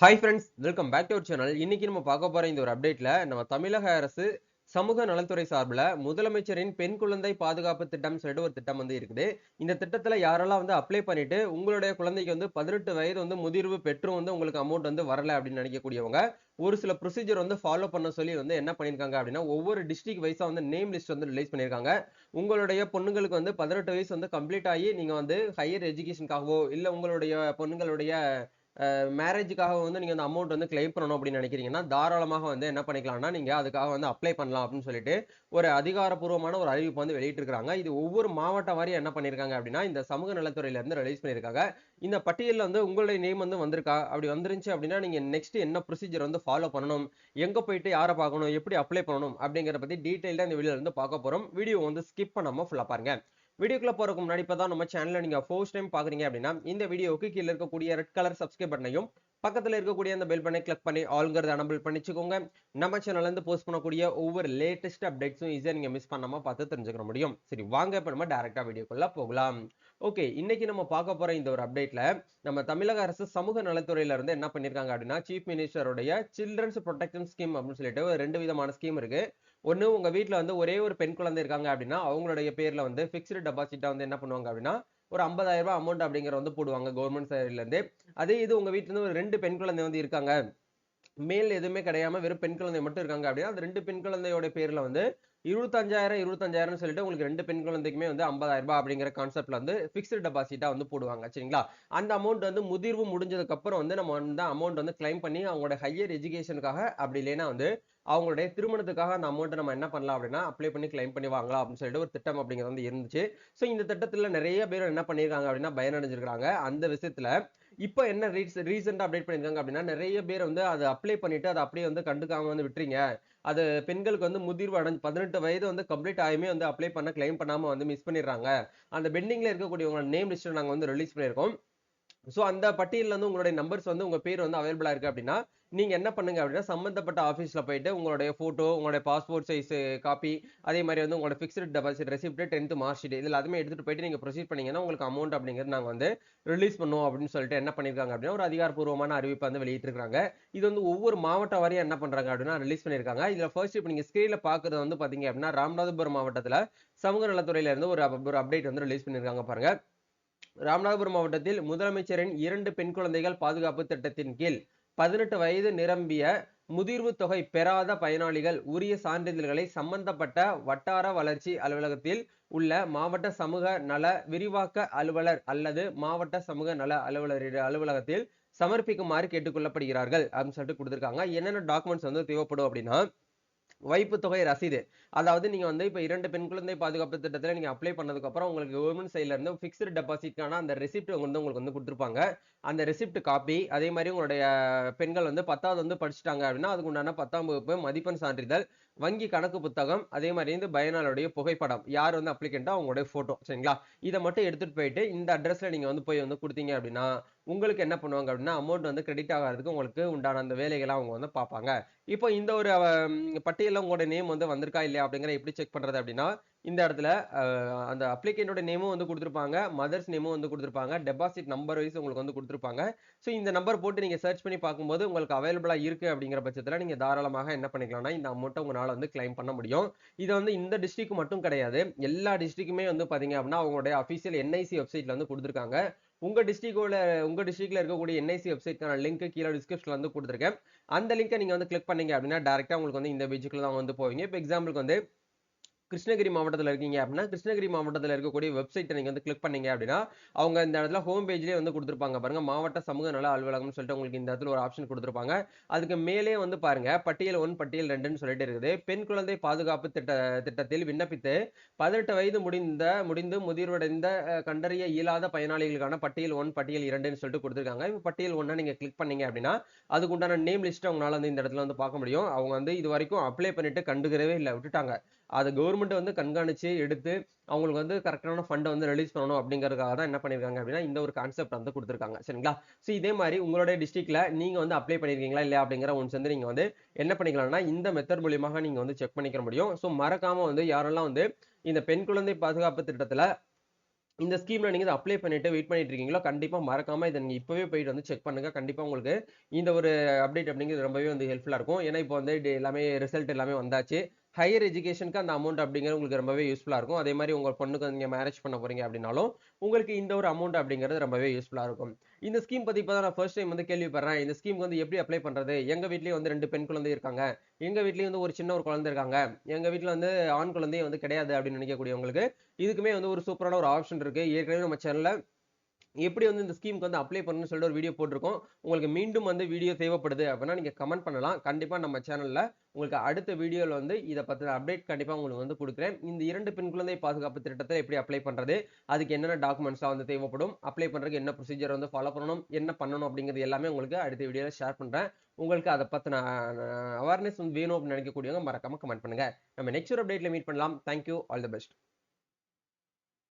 Hi friends welcome back to our channel இன்னைக்கு நம்ம பார்க்க போகிற இந்த ஒரு அப்டேட்ல நம்ம தமிழக அரசு சமூக நலத்துறை சார்பில் முதலமைச்சரின் பெண் குழந்தை பாதுகாப்பு திட்டம் சொல்லிட்டு ஒரு திட்டம் வந்து இருக்குது. இந்த திட்டத்தில் யாரெல்லாம் வந்து அப்ளை பண்ணிட்டு உங்களுடைய குழந்தைக்கு வந்து பதினெட்டு வயது வந்து முதிர்வு பெற்றும் வந்து உங்களுக்கு அமௌண்ட் வந்து வரல அப்படின்னு நினைக்கக்கூடியவங்க ஒரு சில ப்ரொசீஜர் வந்து ஃபாலோ பண்ண சொல்லி வந்து என்ன பண்ணியிருக்காங்க அப்படின்னா ஒவ்வொரு டிஸ்ட்ரிக்ட் வைஸாக வந்து நேம் லிஸ்ட் வந்து ரிலீஸ் பண்ணியிருக்காங்க. உங்களுடைய பொண்ணுங்களுக்கு வந்து பதினெட்டு வயசு வந்து கம்ப்ளீட் ஆகி நீங்கள் வந்து ஹையர் எஜுகேஷனுக்காகவோ இல்லை உங்களுடைய பொண்ணுங்களுடைய மேரேஜுக்காக வந்து நீங்கள் அந்த அமௌண்ட் வந்து கிளைம் பண்ணணும் அப்படின்னு நினைக்கிறீங்கன்னா தாராளமாக வந்து என்ன பண்ணிக்கலாம்னா நீங்கள் அதுக்காக வந்து அப்ளை பண்ணலாம் அப்படின்னு சொல்லிட்டு ஒரு அதிகாரப்பூர்வமான ஒரு அறிவிப்பு வந்து வெளியிட்டிருக்காங்க இது ஒவ்வொரு மாவட்ட வாரியம் என்ன பண்ணியிருக்காங்க அப்படின்னா இந்த சமூக நலத்துறையிலேருந்து ரிலீஸ் பண்ணியிருக்காங்க. இந்த பட்டியலில் வந்து உங்களுடைய நேம் வந்து வந்திருக்கா? அப்படி வந்துருந்துச்சு அப்படின்னா நீங்கள் நெக்ஸ்ட் என்ன ப்ரொசீஜர் வந்து ஃபாலோ பண்ணணும்? எங்கே போயிட்டு யாரை பார்க்கணும்? எப்படி அப்ளை பண்ணணும்? அப்படிங்கிற பற்றி டீட்டெயில்டாக இந்த வீடியோ வந்து பார்க்க போகிறோம் வீடியோ வந்து ஸ்கிப் பண்ணாமல் ஃபுல்லாக பாருங்க. வீடியோக்குள்ள போறதுக்கு முன்னாடி தான் நம்ம சேனலை நீங்க ஃபர்ஸ்ட் டைம் பாக்குறீங்க அப்படின்னா இந்த வீடியோவுக்கு கீழே இருக்கக்கூடிய ரெட் கலர் சப்ஸ்கிரைப் பண்ணையும் பக்கத்துல இருக்கக்கூடிய அந்த பெல் பண்ணை கிளிக் பண்ணி ஆல்ங்கிறத அனபிள் பண்ணிச்சுக்கோங்க. நம்ம சேனல்ல இருந்து போஸ்ட் பண்ணக்கூடிய ஒவ்வொரு லேட்டஸ்ட் அப்டேட்ஸும் ஈஸியா நீங்க மிஸ் பண்ணாம பார்த்து தெரிஞ்சுக்க முடியும். சரி வாங்க இப்ப நம்ம டைரக்டா வீடியோக்குள்ள போகலாம். ஓகே இன்னைக்கு நம்ம பார்க்க போற இந்த ஒரு அப்டேட்ல நம்ம தமிழக அரசு சமூக நலத்துறையில இருந்து என்ன பண்ணிருக்காங்க அப்படின்னா சீஃப் மினிஸ்டருடைய சில்ட்ரன்ஸ் ப்ரொடெக்ஷன் ஸ்கீம் அப்படின்னு சொல்லிட்டு ரெண்டு விதமான ஸ்கீம் இருக்கு. ஒன்று உங்க வீட்டில் வந்து ஒரே ஒரு பெண் குழந்தை இருக்காங்க அப்படின்னா அவங்களுடைய பேரில் வந்து ஃபிக்ஸ்டு டெபாசிட்டா வந்து என்ன பண்ணுவாங்க அப்படின்னா ஒரு ஐம்பதாயிரம் ரூபாய் அமௌண்ட் அப்படிங்கிற வந்து போடுவாங்க கவர்மெண்ட் சைட்லேருந்து அதே இது உங்க வீட்டுல இருந்து ஒரு ரெண்டு பெண் குழந்தை வந்து இருக்காங்க. மேல் எதுவுமே கிடையாம வெறும் பெண் குழந்தை மட்டும் இருக்காங்க அப்படின்னா அந்த ரெண்டு பெண் குழந்தையோட பேரில் வந்து இருபத்தஞ்சாயிரம் இருபத்தஞ்சாயிரம்னு சொல்லிட்டு உங்களுக்கு ரெண்டு பெண் குழந்தைக்குமே வந்து ஐம்பதாயிரம் ரூபாய் அப்படிங்கிற கான்செப்ட்ல வந்து ஃபிக்ஸ்டு டெபாசிட்டா வந்து போடுவாங்க சரிங்களா? அந்த அமௌண்ட் வந்து முதிர்வு முடிஞ்சதுக்கு அப்புறம் வந்து நம்ம வந்து அமௌண்ட் வந்து கிளைம் பண்ணி அவங்களோட ஹையர் எஜுகேஷனுக்காக அப்படி இல்லைன்னா வந்து அவங்களுடைய திருமணத்துக்காக அந்த அமௌண்ட்டை நம்ம என்ன பண்ணலாம் அப்படின்னா அப்ளை பண்ணி கிளைம் பண்ணி வாங்கலாம் அப்படின்னு சொல்லிட்டு ஒரு திட்டம் அப்படிங்கிறது வந்து இருந்துச்சு. ஸோ இந்த திட்டத்தில் நிறைய பேர் என்ன பண்ணியிருக்காங்க அப்படின்னா பயனடைஞ்சிருக்காங்க அந்த விஷயத்துல இப்போ என்ன ரீஸ் ரீசெண்டாக அப்டேட் பண்ணியிருக்காங்க அப்படின்னா நிறைய பேர் வந்து அதை அப்ளை பண்ணிட்டு அதை அப்படியே வந்து கண்டுக்காம வந்து விட்டுறீங்க. அது பெண்களுக்கு வந்து முதிர்வு அடைஞ்சு பதினெட்டு வயது வந்து கம்ப்ளீட் ஆயுமே வந்து அப்ளை பண்ண கிளைம் பண்ணாமல் வந்து மிஸ் பண்ணிடுறாங்க. அந்த பெண்டிங்ல இருக்கக்கூடியவங்க நேம் லிஸ்ட்டை நாங்கள் வந்து ரிலீஸ் பண்ணியிருக்கோம். ஸோ அந்த பட்டியலில் வந்து உங்களுடைய நம்பர்ஸ் வந்து உங்கள் பேர் வந்து அவைலபிளாக இருக்கு அப்படின்னா நீங்க என்ன பண்ணுங்க அப்படின்னா சம்மந்தப்பட்ட ஆஃபீஸில் போயிட்டு உங்களுடைய ஃபோட்டோ உங்களுடைய பாஸ்போர்ட் சைஸ் காப்பி அதே மாதிரி வந்து உங்களோட fixed deposit receipt tenth mark sheet இதில் அதுமே எடுத்துகிட்டு போயிட்டு நீங்கள் ப்ரொசீட் பண்ணீங்கன்னா உங்களுக்கு அமௌண்ட் அப்படிங்கிறது நாங்கள் வந்து ரிலீஸ் பண்ணுவோம் அப்படின்னு சொல்லிட்டு என்ன பண்ணியிருக்காங்க அப்படின்னா ஒரு அதிகாரப்பூர்வமான அறிவிப்பு வந்து வெளியிட்டிருக்காங்க. இது வந்து ஒவ்வொரு மாவட்ட வாரியம் என்ன பண்ணுறாங்க அப்படின்னா ரிலீஸ் பண்ணியிருக்காங்க இதில் ஃபர்ஸ்ட் இப்போ நீங்கள் ஸ்க்ரீனில் பார்க்குறது வந்து பார்த்தீங்க அப்படின்னா ராமநாதபுரம் மாவட்டத்தில் சமூக நலத்துறையில இருந்து ஒரு ஒரு அப்டேட் வந்து ரிலீஸ் பண்ணியிருக்காங்க பாருங்க. ராமநாதபுரம் மாவட்டத்தில் முதலமைச்சரின் இரண்டு பெண் குழந்தைகள் பாதுகாப்பு திட்டத்தின் கீழ் பதினெட்டு வயது நிரம்பிய முதிர்வு தொகை பெறாத பயனாளிகள் உரிய சான்றிதழ்களை சம்பந்தப்பட்ட வட்டார வளர்ச்சி அலுவலகத்தில் உள்ள மாவட்ட சமூக நல விரிவாக்க அலுவலர் அல்லது மாவட்ட சமூக நல அலுவலர் அலுவலகத்தில் சமர்ப்பிக்குமாறு கேட்டுக்கொள்ளப்படுகிறார்கள் அப்படின்னு சொல்லிட்டு கொடுத்துருக்காங்க. என்னென்ன டாக்குமெண்ட்ஸ் வந்து தேவைப்படும் அப்படின்னா வைப்பு தொகை ரசீது. அதாவது நீங்க வந்து இப்ப இரண்டு பெண் குழந்தை பாதுகாப்பு திட்டத்துல நீங்க அப்ளை பண்ணதுக்கு அப்புறம் உங்களுக்கு கவர்மெண்ட் சைட்ல இருந்து பிக்ஸ்டு டெபாசிட்கான அந்த ரெசிப்ட் வந்து உங்களுக்கு வந்து கொடுத்துருப்பாங்க. அந்த ரெசிப்ட் காப்பி அதே மாதிரி உங்களுடைய பெண்கள் வந்து பத்தாவது வந்து படிச்சுட்டாங்க அப்படின்னா அதுக்கு உண்டான பத்தாம் வகுப்பு மதிப்பெண் சான்றிதழ் வங்கி கணக்கு புத்தகம் அதே மாதிரி வந்து பயனாளருடைய புகைப்படம் யார் வந்து அப்ளிகண்டோ அவங்களுடைய போட்டோ சரிங்களா? இதை மட்டும் எடுத்துட்டு போயிட்டு இந்த அட்ரஸ்ல நீங்க வந்து போய் வந்து கொடுத்தீங்க அப்படின்னா உங்களுக்கு என்ன பண்ணுவாங்க அப்படின்னா அமௌண்ட் வந்து கிரெடிட் ஆகிறதுக்கு உங்களுக்கு உண்டான அந்த வேலைகளை அவங்க வந்து பார்ப்பாங்க. இப்போ இந்த ஒரு பட்டியலில் உங்களோட நேம் வந்து வந்திருக்கா இல்லையா அப்படிங்கிற எப்படி செக் பண்ணுறது அப்படின்னா இந்த இடத்துல அந்த அப்ளிகேண்டோட நேமும் வந்து கொடுத்துருப்பாங்க மதர்ஸ் நேமும் வந்து கொடுத்துருப்பாங்க டெபாசிட் நம்பர் வைஸ் உங்களுக்கு வந்து கொடுத்துருப்பாங்க. ஸோ இந்த நம்பர் போட்டு நீங்கள் சர்ச் பண்ணி பார்க்கும்போது உங்களுக்கு அவைலபிளாக இருக்குது அப்படிங்கிற பட்சத்தில் நீங்கள் தாராளமாக என்ன பண்ணிக்கலாம்னா இந்த அமௌண்ட்டை உங்களால் வந்து கிளைம் பண்ண முடியும். இது வந்து இந்த டிஸ்ட்ரிக்ட் மட்டும் கிடையாது. எல்லா டிஸ்ட்ரிக்ட்டுமே வந்து பார்த்தீங்க அப்படின்னா அவங்களுடைய அஃபீஷியல் என்ஐசி வெப்சைட்டில் வந்து கொடுத்துருக்காங்க. உங்கள் டிஸ்ட்ரிக்டோட உங்கள் டிஸ்ட்ரிக்டில் இருக்கக்கூடிய என்ஐசி வெப்சைட்க்கான லிங்க் கீழே டிஸ்கிரிப்ஷனில் வந்து கொடுத்துருக்கேன். அந்த லிங்கை நீங்கள் வந்து கிளிக் பண்ணீங்க அப்படின்னா டேரெக்டாக உங்களுக்கு வந்து இந்த பேஜுக்குள்ள தான் வந்து போவீங்க. இப்போ எக்ஸாம்பிளுக்கு வந்து கிருஷ்ணகிரி மாவட்டத்தில் இருக்கீங்க அப்படின்னா கிருஷ்ணகிரி மாவட்டத்தில் இருக்கக்கூடிய வெப்சைட்டை நீங்கள் வந்து கிளிக் பண்ணீங்க அப்படின்னா அவங்க இந்த இடத்துல ஹோம் பேஜ்லேயே வந்து கொடுத்துருப்பாங்க. பாருங்கள் மாவட்ட சமூக நல அலுவலகம்னு சொல்லிட்டு உங்களுக்கு இந்த இடத்துல ஒரு ஆப்ஷன் கொடுத்துருப்பாங்க. அதுக்கு மேலே வந்து பாருங்க பட்டியல் ஒன் பட்டியல் ரெண்டுன்னு சொல்லிட்டு இருக்குது. பெண் குழந்தை பாதுகாப்பு திட்ட திட்டத்தில் விண்ணப்பித்து பதினெட்டு வயது முடிந்த முடிந்து முதிர்வடைந்த கண்டறிய இயலாத பயனாளிகளுக்கான பட்டியல் ஒன் பட்டியல் இரண்டுன்னு சொல்லிட்டு கொடுத்துருக்காங்க. இப்போ பட்டியல் ஒன்னை நீங்கள் கிளிக் பண்ணீங்க அப்படின்னா அதுக்குண்டான நேம் லிஸ்ட்டை உங்களால் வந்து இந்த இடத்துல வந்து பார்க்க முடியும். அவங்க வந்து இது வரைக்கும் அப்ளை பண்ணிட்டு கண்டுக்கிறவே இல்லை விட்டுட்டாங்க. அதை கவர்மெண்ட் வந்து கண்காணிச்சு எடுத்து அவங்களுக்கு வந்து கரெக்டான ஃபண்டை வந்து ரிலீஸ் பண்ணணும் அப்படிங்கிறதுக்காக தான் என்ன பண்ணியிருக்காங்க அப்படின்னா இந்த ஒரு கான்செப்ட் வந்து கொடுத்துருக்காங்க. சரிங்களா? ஸோ இதே மாதிரி உங்களுடைய டிஸ்ட்ரிக்ட்ல நீங்க வந்து அப்ளை பண்ணியிருக்கீங்களா இல்லையா அப்படிங்கிற ஒன்ஸ் வந்து நீங்க வந்து என்ன பண்ணிக்கலாம்னா இந்த மெத்தட் மூலியமாக நீங்க வந்து செக் பண்ணிக்க முடியும். ஸோ மறக்காம வந்து யாரெல்லாம் வந்து இந்த பெண் குழந்தை பாதுகாப்பு திட்டத்துல இந்த ஸ்கீம்ல நீங்க இதை அப்ளை பண்ணிட்டு வெயிட் பண்ணிட்டு இருக்கீங்களோ கண்டிப்பா மறக்காம இதை நீங்க இப்பவே போயிட்டு வந்து செக் பண்ணுங்க. கண்டிப்பா உங்களுக்கு இந்த ஒரு அப்டேட் அப்படிங்கிறது ரொம்பவே வந்து ஹெல்ப்ஃபுல்லா இருக்கும். ஏன்னா இப்போ வந்து எல்லாமே ரிசல்ட் எல்லாமே வந்தாச்சு. ஹையர் எஜுகேஷனுக்கு அந்த அமௌண்ட் அப்படிங்கிறது உங்களுக்கு ரொம்பவே யூஸ்ஃபுல்லாக இருக்கும். அதே மாதிரி உங்கள் பொண்ணுக்கு நீங்கள் மேரேஜ் பண்ண போகிறீங்க அப்படின்னாலும் உங்களுக்கு இந்த ஒரு அமௌண்ட் அப்படிங்கிறது ரொம்பவே யூஸ்ஃபுல்லாக இருக்கும். இந்த ஸ்கீம் பற்றி இப்போ நான் ஃபர்ஸ்ட் டைம் வந்து கேள்விப்படுறேன். இந்த ஸ்கீம் வந்து எப்படி அப்ளை பண்ணுறது எங்கள் வீட்லயும் வந்து ரெண்டு பெண் குழந்தை இருக்காங்க. எங்கள் வீட்லேயும் வந்து ஒரு சின்ன ஒரு குழந்தை இருக்காங்க. எங்கள் வீட்டில் வந்து ஆண் குழந்தையே வந்து கிடையாது அப்படின்னு நினைக்கக்கூடியவங்களுக்கு இதுக்குமே வந்து ஒரு சூப்பரான ஒரு ஆப்ஷன் இருக்குது ஏற்கனவே நம்ம சேனலில் எப்படி வந்து இந்த ஸ்கீமுக்கு வந்து அப்ளை பண்ணணும்னு சொல்லிட்டு ஒரு வீடியோ போட்டிருக்கோம். உங்களுக்கு மீண்டும் வந்து வீடியோ தேவைப்படுது அப்படின்னா நீங்க கமெண்ட் பண்ணலாம். கண்டிப்பா நம்ம சேனல்ல உங்களுக்கு அடுத்த வீடியோவில் வந்து இதை பற்றின அப்டேட் கண்டிப்பாக உங்களுக்கு வந்து கொடுக்குறேன். இந்த இரண்டு பெண் குழந்தை பாதுகாப்பு திட்டத்தை எப்படி அப்ளை பண்ணுறது அதுக்கு என்னென்ன டாக்குமெண்ட்ஸ்லாம் வந்து தேவைப்படும் அப்ளை பண்ணுறதுக்கு என்ன ப்ரொசீஜர் வந்து ஃபாலோ பண்ணணும் என்ன பண்ணணும் அப்படிங்கிறது எல்லாமே உங்களுக்கு அடுத்த வீடியோவில் ஷேர் பண்ணுறேன் உங்களுக்கு அதை பற்றின அவேர்னஸ் வந்து வேணும் அப்படின்னு நினைக்கக்கூடியவங்க மறக்காம கமெண்ட் பண்ணுங்க. நம்ம நெக்ஸ்ட் ஒரு அப்டேட்டில் மீட் பண்ணலாம். Thank you all the best